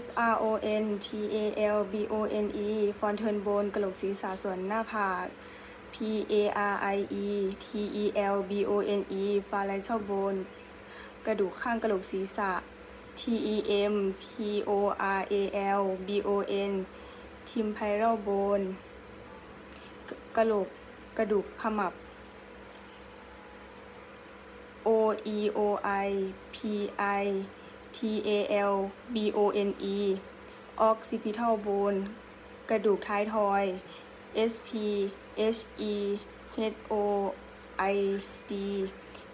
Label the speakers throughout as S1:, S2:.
S1: F R O N T A L B O N E ฟอนเทิร์นโบนกระโหลกศีรษะส่วนหน้าผาก P A R I E T E L B O N E ฟาไลเชลโบนกระดูกข้างกระโหลกศีรษะ T E M P O R A L B O N ทิมไพเรลโบนกระโหลกกระดูกขมับ O E O I P I T A L B O N E occipital bone กระดูกท้ายทอย S P H E H O I D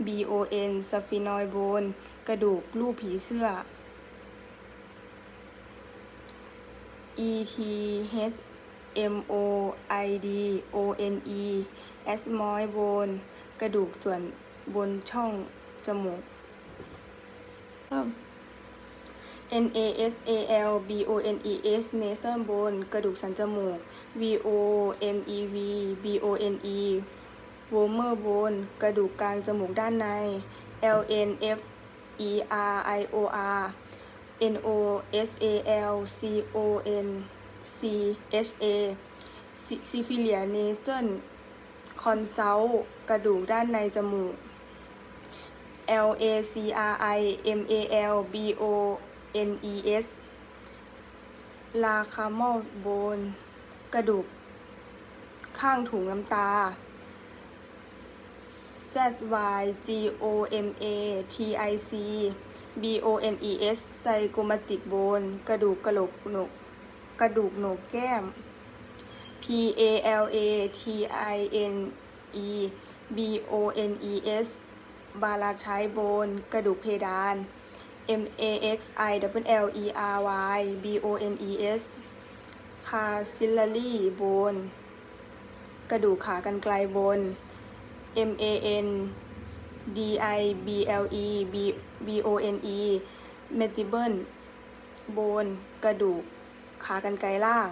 S1: B O N sphenoid bone กระดูกรูปผีเสื้อ E T H M O I D O N E ethmoid bone กระดูกส่วนบนช่องจมูก N A S A L B O N E S nasal bone กระดูกสันจมูก V O M E V B O N E vomer bone กระดูกกลางจมูกด้านใน L N F E R I O R N O S A L C O N C H A syphilia nasal consult กระดูกด้านในจมูก L A C R I M A L B O N E S ลาคามอลโบน กระดูก ข้างถุงน้ำตา Z Y G O M A T I C B O N E S ไซโกมาติกโบน กระดูกกระโหลกโหนกกระดูกโหนกแก้ม P A L A T I N E B O N E S บาลาไทโบน กระดูกเพดาน M A X I W L E R Y B O N E S คาซิลลารีโบน กระดูกขากรรไกลบน M A N D I B L E B B O N E เมติเบิลโบน กระดูก ขากรรไกรล่าง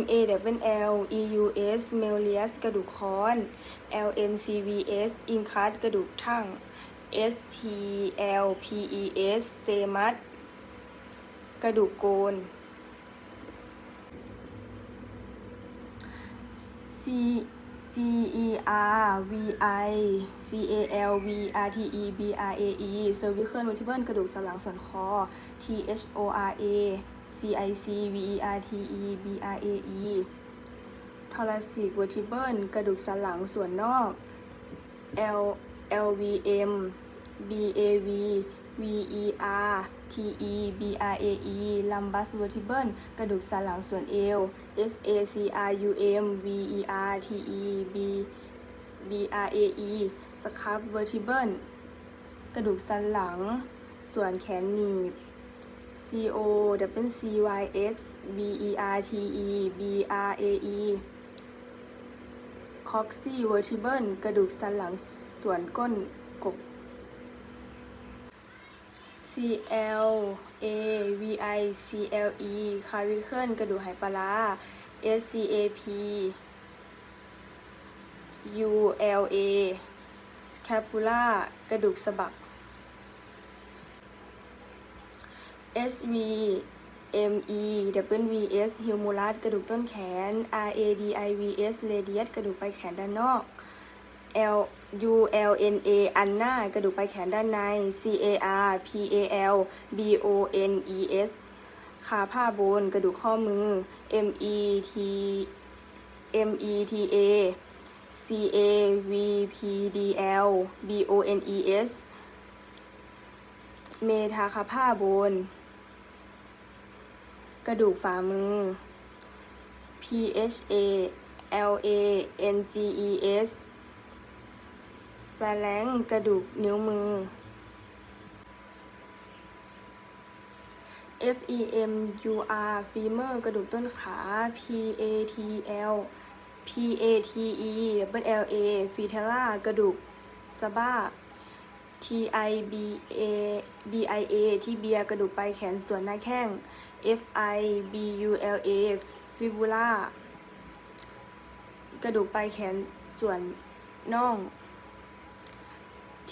S1: M A W L E U S Melius กระดูกค้อน L N C V S อินคัสกระดูกทั่ง S T L P E S Stemus กระดูกโกน C C E R V I C A L V R T E B R A E cervical vertebral กระดูกสันหลังส่วนคอ T H O R A C I C V E R T E B R A E thoracic vertebral กระดูกสันหลังส่วนนอก L L V M B A V V E R T E B R A E lumbus vertebral กระดูกสันหลังส่วนเอว S A C R U M V E R T E B B R A E scap vertebral กระดูกสันหลัง ส่วนแขนหนีบ C O W C Y X B E R T E B R A E coccyx vertebral กระดูกสันหลังส่วนก้นกบ C L A V I C L E clavicle กระดูกไหปลาร้า S C A P U L A scapula กระดูกสะบัก S V M E W V S humerus กระดูกต้นแขน R A D I V S radius กระดูกปลายแขนด้านนอก L U L N A อันหน้ากระดูกปลายแขนด้านใน C A R P A L B O N E S ขาผ้าโบนกระดูกข้อมือ M E T M E T A C A V P D L B O N E S เมทาคาผ้าโบน กระดูกฝ่ามือ P H A L A N G E S แฟลงกระดูกนิ้วมือ F E M U R femur กระดูกต้นขา P A T L P A T E double L A fetella กระดูกสะบ้า T I B A B I A ที่เบียกระดูกปลายแขนส่วนหน้าแข้ง F I B U L A fibula กระดูกปลายแขนส่วนน่อง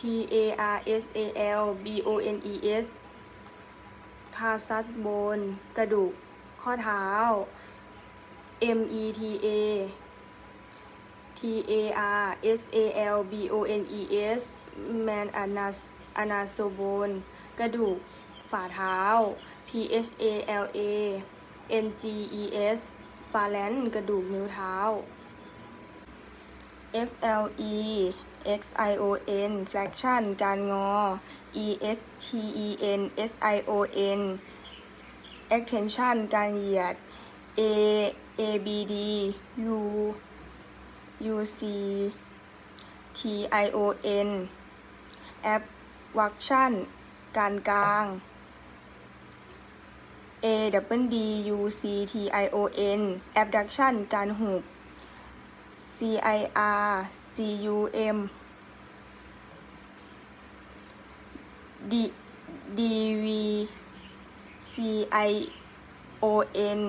S1: tarsal B O N E S ทาซัสโบนกระดูกข้อเท้า M E T A T A R S A L B O N E S แมนอนาอนาโซโบนกระดูกฝ่าเท้า P H A L A N G E S ฟาแลนกระดูกนิ้วเท้า F L E X I O N flexion การงอ E X T E N S I O N extension การเหยียด A A B D U U C T I O N abduction การกลาง A W D U C T I O N abduction การหุบ C I R C U M D D V C I O N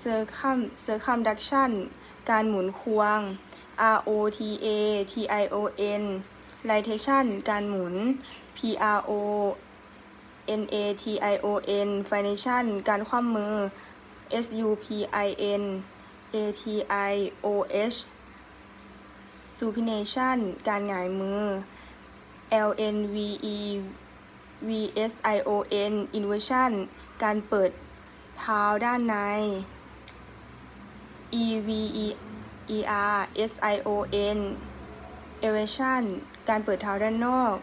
S1: circum circumduction การหมุนควง R O T A T I O N rotation การหมุน P R O N A T I O N fination การคว่ำมือ S U P I N A T I O H supination การหงายมือ L N V E V S I O N inversion การเปิดเท้าด้านใน E V E E R S I O N elevation การเปิดเท้าด้านนอก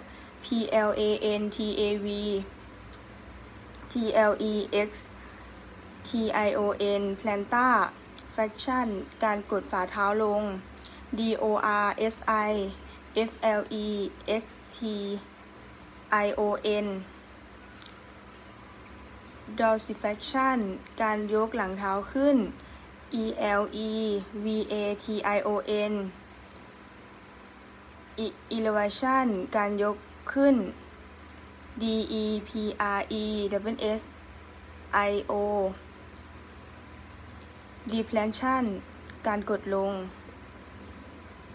S1: P L A N T A V T L E X T I O N plantar flexion การกดฝ่าเท้าลง D O R S I F L E X T I O N dorsiflexion การยกหลังเท้าขึ้น E L E V A T I O N E- elevation การยกขึ้น D E P R E W S I O depletion การกดลง